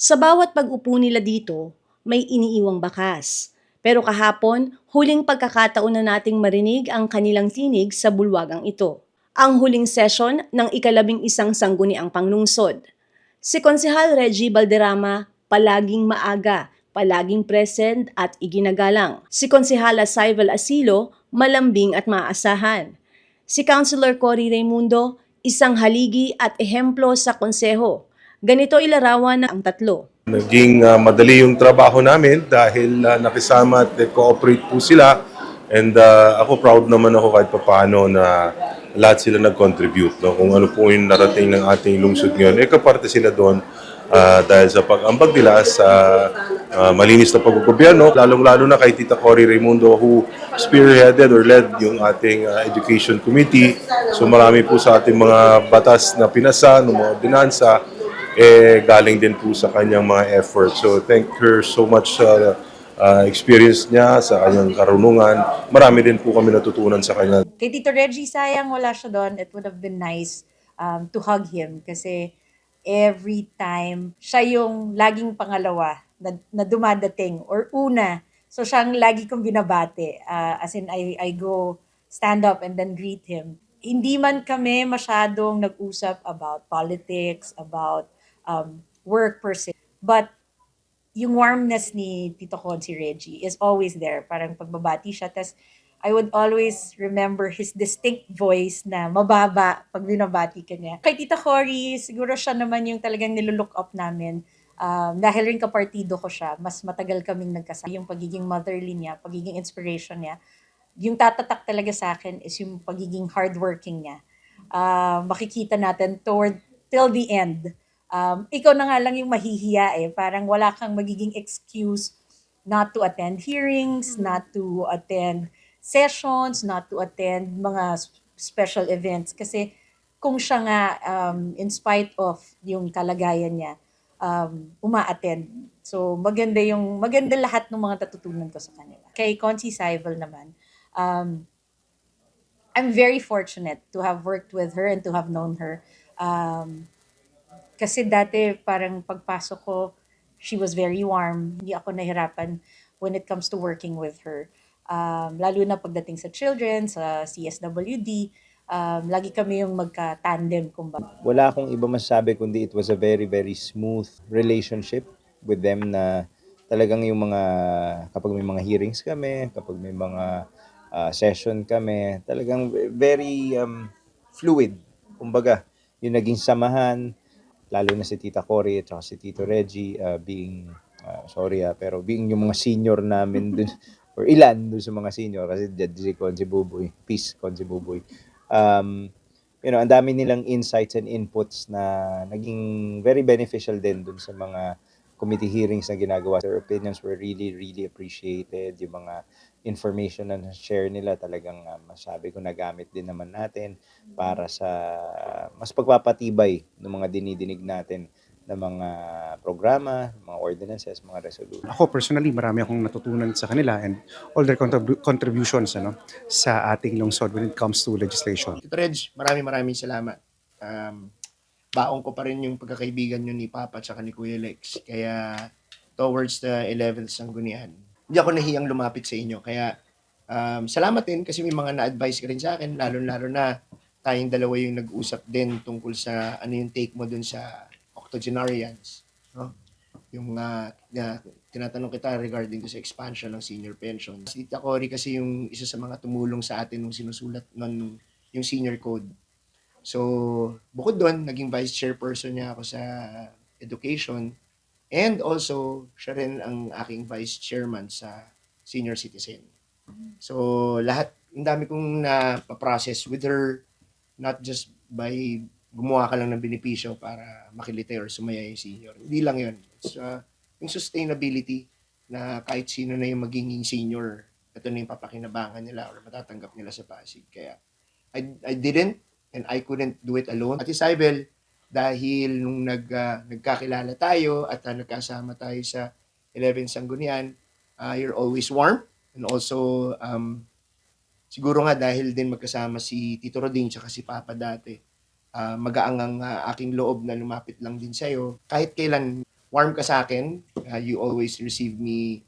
Sa bawat pag-upo nila dito, may iniiwang bakas. Pero kahapon, huling pagkakataon na nating marinig ang kanilang tinig sa bulwagang ito. Ang huling session ng ikalabing isang sangguniang panglungsod. Si Konsehal Reggie Balderrama, palaging maaga, palaging present at iginagalang. Si Konsehala Saival Asilo, malambing at maaasahan. Si Councilor Cory Raimundo, isang haligi at ehemplo sa konseho. Ganito ilarawan ang tatlo. Naging ah, madali yung trabaho namin dahil ah, nakisama at cooperate po sila. And ah, ako proud naman ako kahit papaano na lahat sila nag-contribute. No? Kung ano po yung narating ng ating lungsod ngayon, eh kaparte sila doon ah, dahil sa pag-ambag nila sa ah, malinis na pagkugobyerno, lalong-lalo na kay Tita Cory Raimundo who spearheaded or led yung ating ah, education committee. So marami po sa ating mga batas na pinasa, ng mga ordinansa, eh galing din po sa kanyang mga effort. So thank her so much sa uh, experience niya, sa kanyang karunungan. Marami din po kami natutunan sa kanya. Kay Tito Reggie, sayang wala siya doon. It would have been nice um, to hug him kasi every time siya yung laging pangalawa na, na dumadating or una. So siyang lagi kong binabate. Uh, as in, I, I go stand up and then greet him. Hindi man kami masyadong nag-usap about politics, about um, work per se. But yung warmness ni Tito Con, si Reggie, is always there. Parang pagbabati siya. Tapos, I would always remember his distinct voice na mababa pag binabati ka niya. Kay Tita Cory, siguro siya naman yung talagang nilulook up namin. Um, dahil rin kapartido ko siya, mas matagal kaming nagkasama. Yung pagiging motherly niya, pagiging inspiration niya. Yung tatatak talaga sa akin is yung pagiging hardworking niya. Uh, makikita natin toward, till the end um, ikaw na nga lang yung mahihiya eh. Parang wala kang magiging excuse not to attend hearings, not to attend sessions, not to attend mga special events. Kasi kung siya nga, um, in spite of yung kalagayan niya, um, uma-attend. So maganda yung, maganda lahat ng mga natutunan ko sa kanila. Kay Consi Saival naman, um, I'm very fortunate to have worked with her and to have known her. Um, kasi dati parang pagpasok ko, she was very warm. Hindi ako nahirapan when it comes to working with her. Um, lalo na pagdating sa children, sa CSWD, um, lagi kami yung magka-tandem kumbaga. wala akong iba masasabi kundi it was a very very smooth relationship with them na talagang yung mga kapag may mga hearings kami, kapag may mga ah, session kami, talagang very um, fluid. Kumbaga, yung naging samahan, lalo na si Tita Cory at si Tito Reggie ah, being ah, sorry ah, pero being yung mga senior namin dun or ilan dun sa mga senior kasi dyan si Consi Buboy, peace Consi Buboy. Um, you know, ang dami nilang insights and inputs na naging very beneficial din dun sa mga committee hearings na ginagawa. Their opinions were really, really appreciated. Yung mga information na share nila talagang uh, masabi ko nagamit din naman natin para sa mas pagpapatibay ng mga dinidinig natin ng mga programa, mga ordinances, mga resolution. Ako personally, marami akong natutunan sa kanila and all their contrib- contributions ano, sa ating lungsod when it comes to legislation. Tito Reg, maraming maraming salamat. Um, baong ko pa rin yung pagkakaibigan nyo ni Papa at ni Kuya Lex. Kaya towards the 11th sanggunian, hindi ako nahiyang lumapit sa inyo. Kaya um, salamat din kasi may mga na-advise ka rin sa akin, lalo-lalo na tayong dalawa yung nag-usap din tungkol sa ano yung take mo dun sa octogenarians. No? Yung uh, na, tinatanong kita regarding sa expansion ng senior pension. Si Tita Cory kasi yung isa sa mga tumulong sa atin nung sinusulat nun yung senior code. So, bukod doon, naging vice chairperson niya ako sa education and also siya rin ang aking vice chairman sa senior citizen. So, lahat, ang dami kong na-process with her, not just by gumawa ka lang ng benepisyo para makilite or sumaya yung senior. Hindi lang yun. It's uh, yung sustainability na kahit sino na yung magiging senior, ito na yung papakinabangan nila or matatanggap nila sa Pasig. Kaya, I, I didn't and I couldn't do it alone. At Isabel, dahil nung nag, ah, nagkakilala tayo at ah, nagkasama tayo sa 11 Sanggunian, ah, you're always warm and also um, siguro nga dahil din magkasama si Tito Roding tsaka si Papa dati, ah, magaang ang ah, aking loob na lumapit lang din sa'yo. Kahit kailan warm ka sa akin. Uh, you always receive me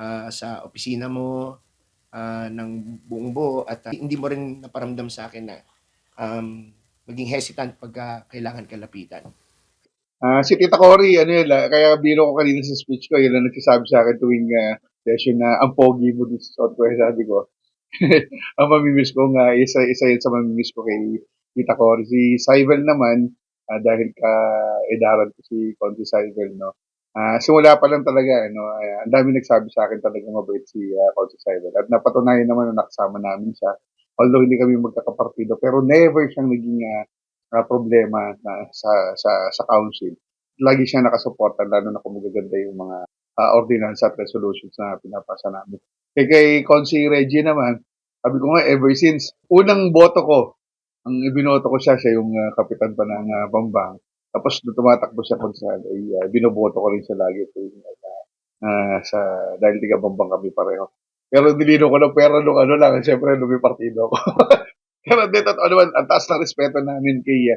uh, sa opisina mo uh, ng buong buo at uh, hindi mo rin naparamdam sa akin na um, maging hesitant pagka kailangan kalapitan. Ah, si Tita Cory, ano yun, ah, kaya biro ko kanina sa speech ko, yun ang nagsasabi sa akin tuwing ah, session na ang pogi mo dun sa ko. Eh, Sabi ko, ang mamimiss ko nga, isa, isa yun sa mamimiss ko kay Tita Cory. Si Saivel naman, ah, dahil ka edaran ko si Conti Saivel, no. Ah, simula pa lang talaga, ano, ah, ang dami nagsabi sa akin talaga mabait si uh, Conti Saivel. At napatunayan naman na nakasama namin siya. Although hindi kami magkakapartido, pero never siyang naging ah, problema na sa sa sa council. Lagi siya nakasuporta lalo na kung magaganda yung mga ah, ordinance at resolutions na pinapasa namin. Kay kay Consi Reggie naman, sabi ko nga ever since unang boto ko, ang ibinoto ko siya, siya yung ah, kapitan pa ng ah, Bambang. Tapos nung tumatakbo siya konsal, ay ah, binoboto ko rin siya lagi tuwing ah, ah, sa dahil tiga Bambang kami pareho. Pero nilino ko na pero nung ano lang, siyempre nung may partido ako. Pero dito, ano naman, ang taas na respeto namin kay,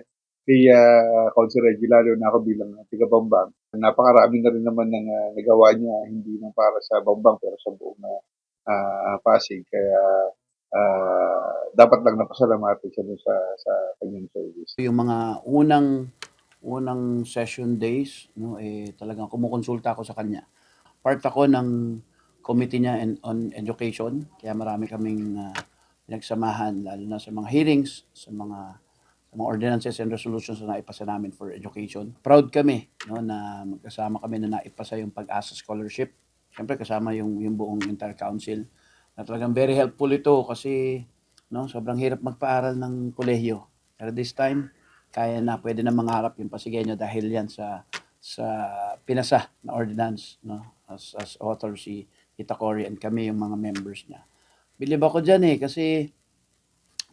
kay uh, Consi Reggie, lalo na ako bilang uh, tiga Bambang. Napakarami na rin naman ng uh, nagawa niya, hindi lang para sa Bambang, pero sa buong uh, Pasig. Kaya uh, dapat lang napasalamatan siya sa, sa kanyang service. yung mga unang unang session days no eh talagang kumukonsulta ako sa kanya part ako ng committee niya in, on education. Kaya marami kaming uh, pinagsamahan lalo na sa mga hearings sa mga sa mga ordinances and resolutions na naipasa namin for education. Proud kami no na magkasama kami na naipasa yung pag-asa scholarship. Siyempre kasama yung yung buong entire council. Na talagang very helpful ito kasi no sobrang hirap magpaaral ng kolehiyo. Pero this time kaya na pwede na mangarap yung Pasigueño dahil yan sa sa pinasa na ordinance no as as author si Tita Cory and kami yung mga members niya. Bilib ako diyan eh kasi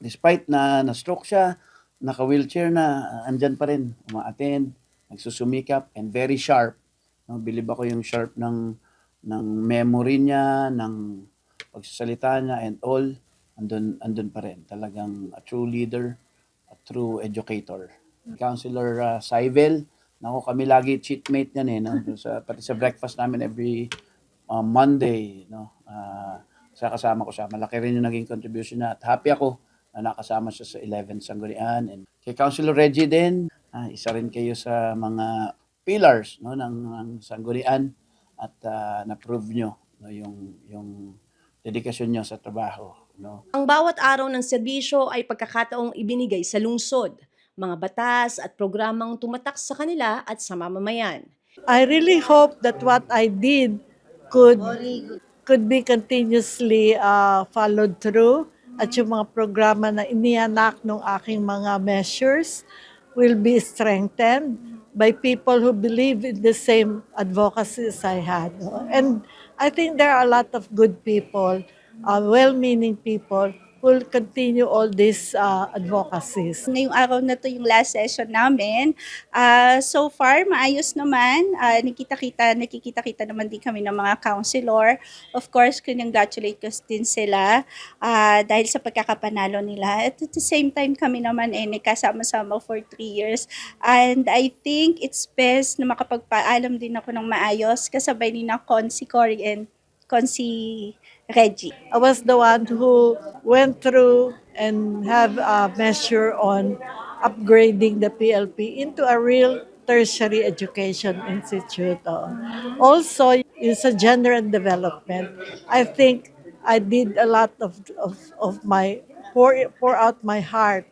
despite na na-stroke siya, naka-wheelchair na, andyan pa rin, uma-attend, nagsusumikap and very sharp. No, bilib ako yung sharp ng ng memory niya, ng pagsasalita niya and all, andun, andun pa rin. Talagang a true leader, a true educator. Councilor uh, Saivel, nako kami lagi cheatmate niyan eh, no? sa, pati sa breakfast namin every uh, Monday, no? Uh, sa kasama ko siya. Malaki rin yung naging contribution niya at happy ako na nakasama siya sa 11 Sanggunian. And kay Councilor Reggie din, ah, isa rin kayo sa mga pillars no, ng, ng Sanggunian at ah, na-prove nyo no, yung, yung dedikasyon nyo sa trabaho. No? Ang bawat araw ng serbisyo ay pagkakataong ibinigay sa lungsod, mga batas at programang tumatak sa kanila at sa mamamayan. I really hope that what I did could could be continuously uh, followed through at yung mga programa na inianak ng aking mga measures will be strengthened by people who believe in the same advocacy as I had. And I think there are a lot of good people, uh, well-meaning people will continue all these uh, advocacies. Ngayong araw na to yung last session namin. Ah, so far, maayos naman. Ah, nakita-kita, nakikita-kita naman din kami ng mga counselor. Of course, congratulate ko din sila ah, dahil sa pagkakapanalo nila. At at the same time, kami naman eh, nagkasama-sama for three years. And I think it's best na makapagpaalam din ako ng maayos kasabay ni na Consi Cory and Consi Reggie. I was the one who went through and have a measure on upgrading the PLP into a real tertiary education institute. Also, yung sa gender and development, I think I did a lot of, of, of my, pour, pour out my heart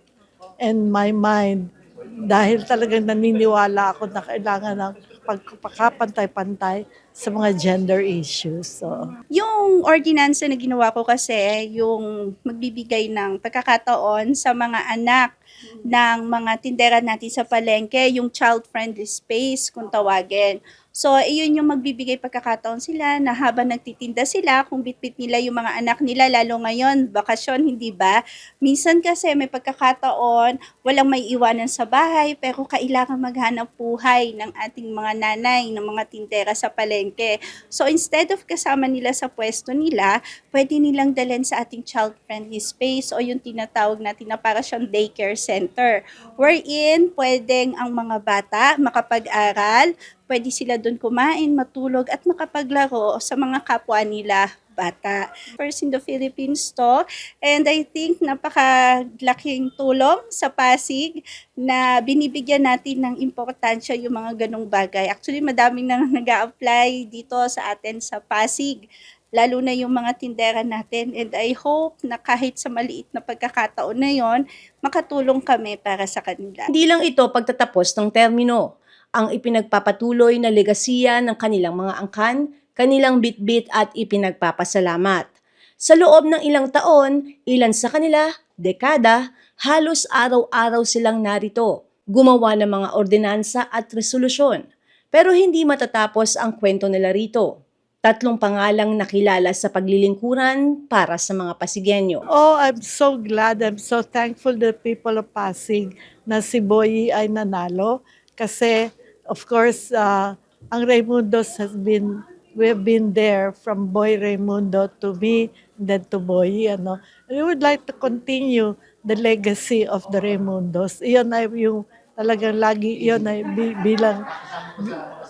and my mind dahil talagang naniniwala ako na kailangan ng pagkapantay-pantay sa mga gender issues. So, Yung ordinance na ginawa ko kasi, yung magbibigay ng pagkakataon sa mga anak ng mga tindera natin sa palengke, yung child-friendly space kung tawagin. So, iyon yung magbibigay pagkakataon sila na habang nagtitinda sila, kung bitbit nila yung mga anak nila, lalo ngayon, bakasyon, hindi ba? Minsan kasi may pagkakataon, walang may iwanan sa bahay, pero kailangan maghanap buhay ng ating mga nanay, ng mga tindera sa palengke. So, instead of kasama nila sa pwesto nila, pwede nilang dalhin sa ating child-friendly space o yung tinatawag natin na para siyang daycare center wherein pwedeng ang mga bata makapag-aral, pwede sila doon kumain, matulog at makapaglaro sa mga kapwa nila bata. First in the Philippines to and I think napakalaking tulong sa Pasig na binibigyan natin ng importansya yung mga ganong bagay. Actually, madaming nang nag apply dito sa atin sa Pasig lalo na yung mga tindera natin. And I hope na kahit sa maliit na pagkakataon na yon, makatulong kami para sa kanila. Hindi lang ito pagtatapos ng termino. Ang ipinagpapatuloy na legasiya ng kanilang mga angkan, kanilang bitbit at ipinagpapasalamat. Sa loob ng ilang taon, ilan sa kanila, dekada, halos araw-araw silang narito, gumawa ng mga ordinansa at resolusyon. Pero hindi matatapos ang kwento nila rito. Tatlong pangalang nakilala sa paglilingkuran para sa mga Pasigenyo. Oh, I'm so glad. I'm so thankful the people of Pasig na si Boy ay nanalo. Kasi, of course, uh, ang Raimundos has been, we've been there from Boy Raimundo to me, then to Boy. Ano. And we would like to continue the legacy of the Raimundos. Iyon ay yung talagang lagi, iyon ay bi- bilang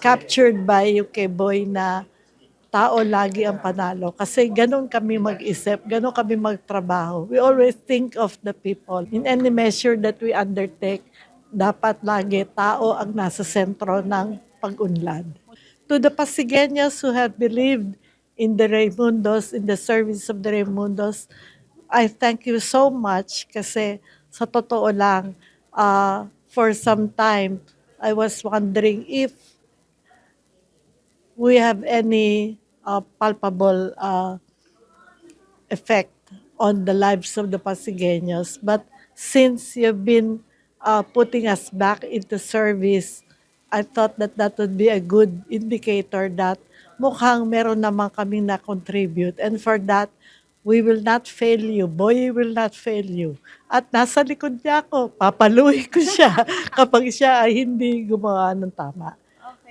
captured by yung kay Boy na tao lagi ang panalo. Kasi ganun kami mag-isip, ganun kami magtrabaho. We always think of the people. In any measure that we undertake, dapat lagi tao ang nasa sentro ng pag-unlad. To the Pasigueños who have believed in the Raimundos, in the service of the Raimundos, I thank you so much kasi sa totoo lang, uh, for some time, I was wondering if we have any uh, palpable uh, effect on the lives of the Pasigueños. But since you've been uh, putting us back into service, I thought that that would be a good indicator that mukhang meron naman kaming na-contribute. And for that, we will not fail you. Boy, will not fail you. At nasa likod niya ako, papaluin ko siya kapag siya ay hindi gumawa ng tama.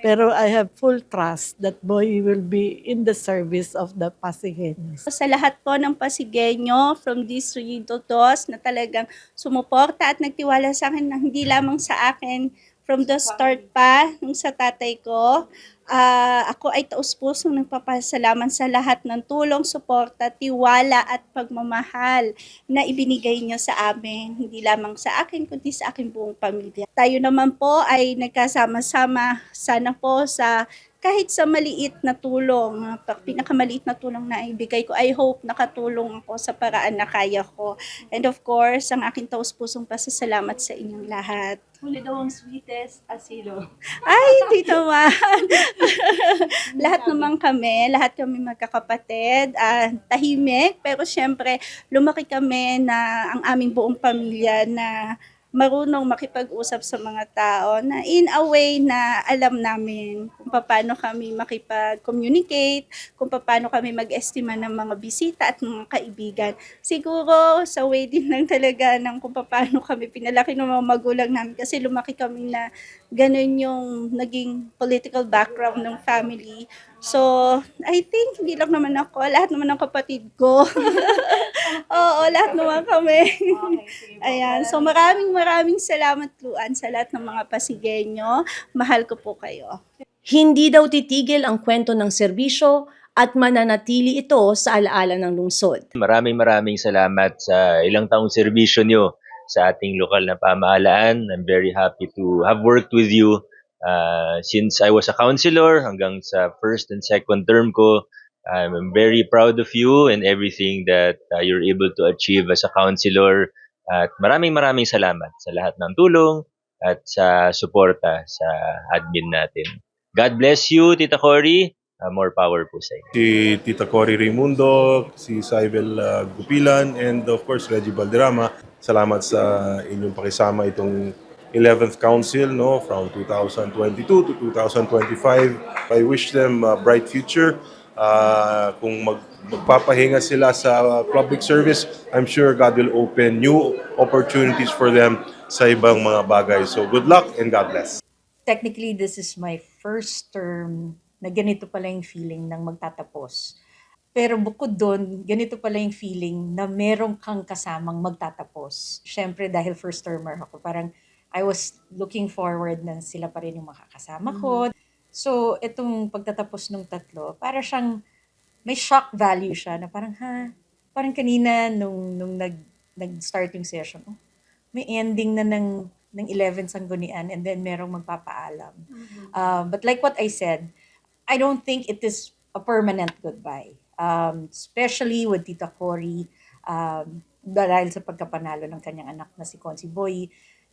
Pero I have full trust that Boy will be in the service of the Pasigueños. Sa lahat po ng Pasigueño from Distrito 2 na talagang sumuporta at nagtiwala sa akin na hindi lamang sa akin from the start pa nung sa tatay ko. ah, ako ay taus-pusong nagpapasalamat sa lahat ng tulong, suporta, tiwala at pagmamahal na ibinigay niyo sa amin. Hindi lamang sa akin, kundi sa aking buong pamilya. Tayo naman po ay nagkasama-sama sana po sa kahit sa maliit na tulong, pinakamaliit na tulong na ibigay ko, I hope nakatulong ako sa paraan na kaya ko. And of course, ang aking taus-pusong pasasalamat sa inyong lahat. Huli daw ang sweetest asilo. Ay, hindi naman. lahat naman kami, lahat kami magkakapatid, ah, tahimik, pero syempre, lumaki kami na ang aming buong pamilya na marunong makipag-usap sa mga tao na in a way na alam namin kung paano kami makipag-communicate, kung paano kami mag-estima ng mga bisita at mga kaibigan. Siguro sa way din lang talaga ng kung paano kami pinalaki ng mga magulang namin kasi lumaki kami na ganun yung naging political background ng family. So, I think hindi lang naman ako, lahat naman ng kapatid ko. Lahat naman kami. Ayan, so maraming maraming salamat Luan sa lahat ng mga Pasigueño. Mahal ko po kayo. Hindi daw titigil ang kwento ng serbisyo at mananatili ito sa alaala ng lungsod. Maraming maraming salamat sa ilang taong serbisyo nyo sa ating lokal na pamahalaan. I'm very happy to have worked with you uh, since I was a councilor hanggang sa first and second term ko. I'm very proud of you and everything that uh, you're able to achieve as a councilor. At maraming maraming salamat sa lahat ng tulong at sa suporta sa admin natin. God bless you, Tita Cory. Uh, more power po sa inyo. Si Tita Cory Raimundo, si Saibel uh, Gupilan, and of course Reggie Valderrama. Salamat sa inyong pakisama itong 11th Council no, from 2022 to 2025. I wish them a bright future. Uh, kung mag, magpapahinga sila sa public service, I'm sure God will open new opportunities for them sa ibang mga bagay. So good luck and God bless. technically this is my first term na ganito pala yung feeling ng magtatapos. Pero bukod doon, ganito pala yung feeling na meron kang kasamang magtatapos. Siyempre, dahil first termer ako, parang I was looking forward na sila pa rin yung makakasama ko. So, itong pagtatapos ng tatlo, para siyang may shock value siya na parang, ha, parang kanina nung, nung nag, nag-start yung session, oh, may ending na ng, ng 11 sanggunian and then merong magpapaalam. Um, but like what I said, I don't think it is a permanent goodbye. Um, especially with Tita Cory, um, dahil sa pagkapanalo ng kanyang anak na si Consi Boy.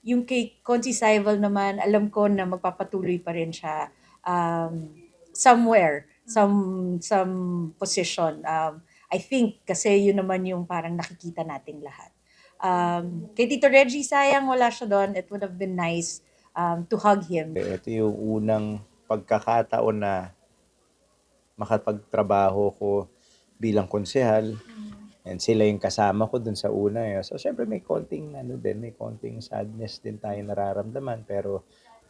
Yung kay Consi Saival naman, alam ko na magpapatuloy pa rin siya um, somewhere, some some position. Um, I think kasi yun naman yung parang nakikita nating lahat. Um, kay Tito Reggie, sayang wala siya doon. It would have been nice um, to hug him. Ito yung unang pagkakataon na makapagtrabaho ko bilang konsehal. And sila yung kasama ko dun sa una. Eh. So, syempre may konting, ano din, may konting sadness din tayo nararamdaman. Pero,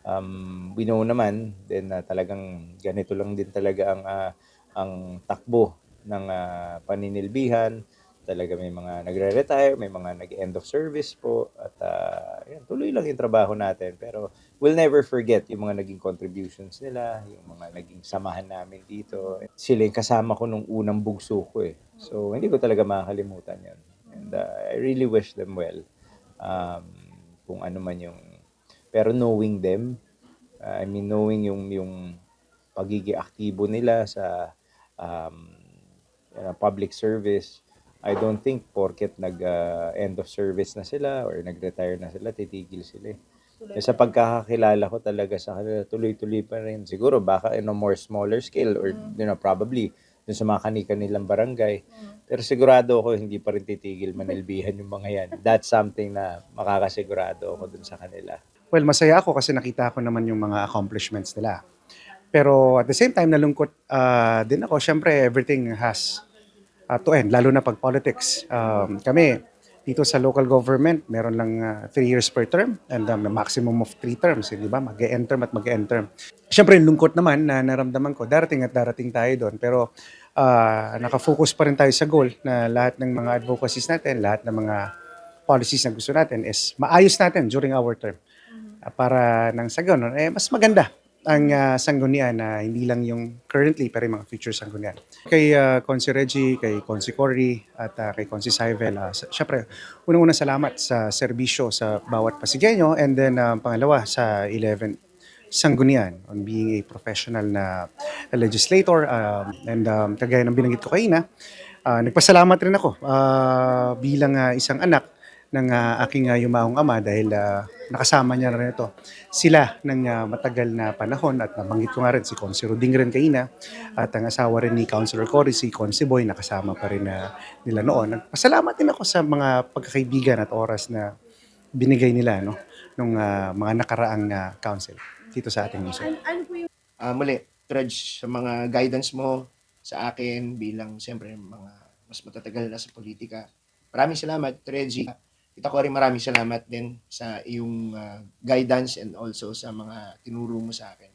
um, we know naman din na talagang ganito lang din talaga ang, ah, ang takbo ng ah, paninilbihan. Talaga may mga nagre-retire, may mga nag-end of service po. At ah, yan, tuloy lang yung trabaho natin. Pero we'll never forget yung mga naging contributions nila, yung mga naging samahan namin dito. Sila yung kasama ko nung unang bugso ko eh. So, hindi ko talaga makakalimutan yun. And uh, I really wish them well. Um, kung ano man yung... Pero knowing them, uh, I mean, knowing yung, yung pagiging aktibo nila sa um, uh, public service, I don't think porket nag uh, end of service na sila or nag-retire na sila, titigil sila. eh. Eh, Sa pagkakakilala ko talaga sa kanila, tuloy-tuloy pa rin. Siguro baka in a more smaller scale or you know, probably dun sa mga kanika nilang barangay. Pero sigurado ako hindi pa rin titigil manilbihan yung mga yan. That's something na makakasigurado ako dun sa kanila. Well, masaya ako kasi nakita ko naman yung mga accomplishments nila. Pero at the same time, nalungkot ah, din ako. Siyempre, everything has uh, to end, lalo na pag politics. Um, kami, dito sa local government, meron lang uh, three years per term and um, maximum of three terms, eh, di ba? Mag-end term at mag-end term. Siyempre, yung lungkot naman na naramdaman ko, darating at darating tayo doon. Pero ah, nakafocus pa rin tayo sa goal na lahat ng mga advocacies natin, lahat ng mga policies na gusto natin is maayos natin during our term. Ah, para nang sa ganun, eh, mas maganda ang ah, sanggunian na hindi lang yung currently pero yung mga future sanggunian. Kay uh, Consi Reggie, kay Consi Cory at ah, kay Consi Saivel, uh, syempre, unang-unang salamat sa serbisyo sa bawat Pasigueño and then ah, pangalawa sa 11 sanggunian on being a professional na legislator um, and um, kagaya ng binanggit ko kanina, ah, nagpasalamat rin ako ah, bilang ah, isang anak ng ah, aking ah, yumaong ama dahil ah, nakasama niya rin ito. Sila ng ah, matagal na panahon at nabanggit ko nga rin si Consi Ruding rin kanina at ang asawa rin ni Councilor Cory, si Consi Boy, nakasama pa rin na nila noon. Nagpasalamat din ako sa mga pagkakaibigan at oras na binigay nila no nung ah, mga nakaraang ah, council dito sa ating museum. Ah, muli, Trudge, sa mga guidance mo sa akin bilang siyempre mga mas matatagal na sa politika. Maraming salamat, Reggie. Kita ko rin maraming salamat din sa iyong ah, guidance and also sa mga tinuro mo sa akin.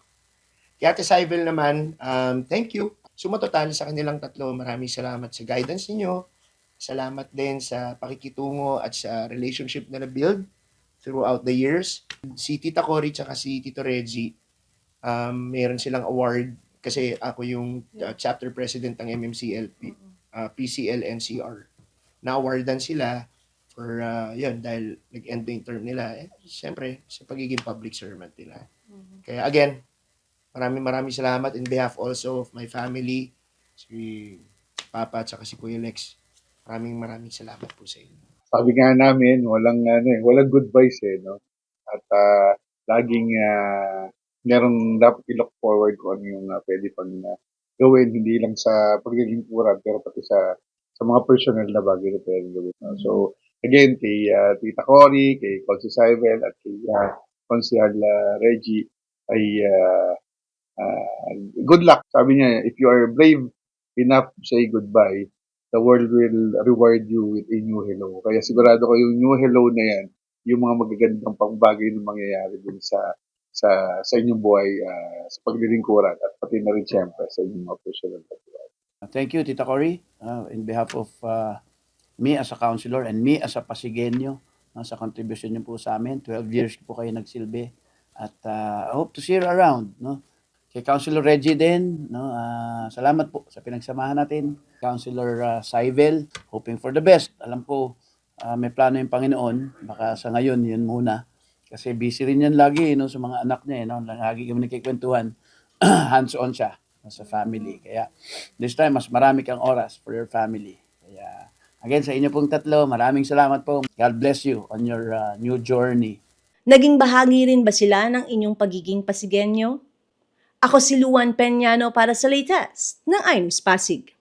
Kay Ate Saibel naman, um, thank you. Sumatotal sa kanilang tatlo, maraming salamat sa guidance ninyo. Salamat din sa pakikitungo at sa relationship na na-build throughout the years. Si Tita Cory tsaka si Tito Reggie, um, meron silang award kasi ako yung uh, chapter president ng MMCLP, uh, PCL NCR. Na-awardan sila for, uh, yun, dahil nag-end na yung term nila. Eh, Siyempre, sa pagiging public servant nila. Kaya again, maraming maraming salamat in behalf also of my family, si Papa at saka si Kuya Lex. Maraming maraming salamat po sa inyo. sabi nga namin, walang ano eh, walang goodbyes eh, no? At ah, laging uh, merong dapat i-look forward kung ano yung uh, pwede pang ah, gawin, hindi lang sa pagiging pura, pero pati sa sa mga personal na bagay na pwede gawin. No? So, again, kay ah, Tita Cory, kay Consi Saivel, at kay uh, Consial ah, Reggie, ay ah, ah, good luck. Sabi niya, if you are brave enough to say goodbye, the world will reward you with a new hello. Kaya sigurado ko yung new hello na yan, yung mga magagandang pangbagay na mangyayari din sa sa sa inyong buhay ah, sa paglilingkuran at pati na rin siyempre sa inyong mga personal na buhay. Thank you, Tita Cory, uh, in behalf of uh, me as a counselor and me as a Pasigenyo uh, sa contribution niyo po sa amin. 12 years po kayo nagsilbi. At uh, I hope to see you around. No? Kay Councilor Reggie din, no? ah, salamat po sa pinagsamahan natin. Councilor uh, Saivel, hoping for the best. Alam ko, ah, may plano yung Panginoon. Baka sa ngayon, yun muna. Kasi busy rin yan lagi no, sa mga anak niya. eh, No? Lagi kami nagkikwentuhan. Hands-on siya sa family. Kaya this time, mas marami kang oras for your family. Again, sa inyo pong tatlo, maraming salamat po. God bless you on your ah, new journey. Naging bahagi rin ba sila ng inyong pagiging Pasigenyo? Ako si Luan Peñano para sa latest ng IMS Pasig.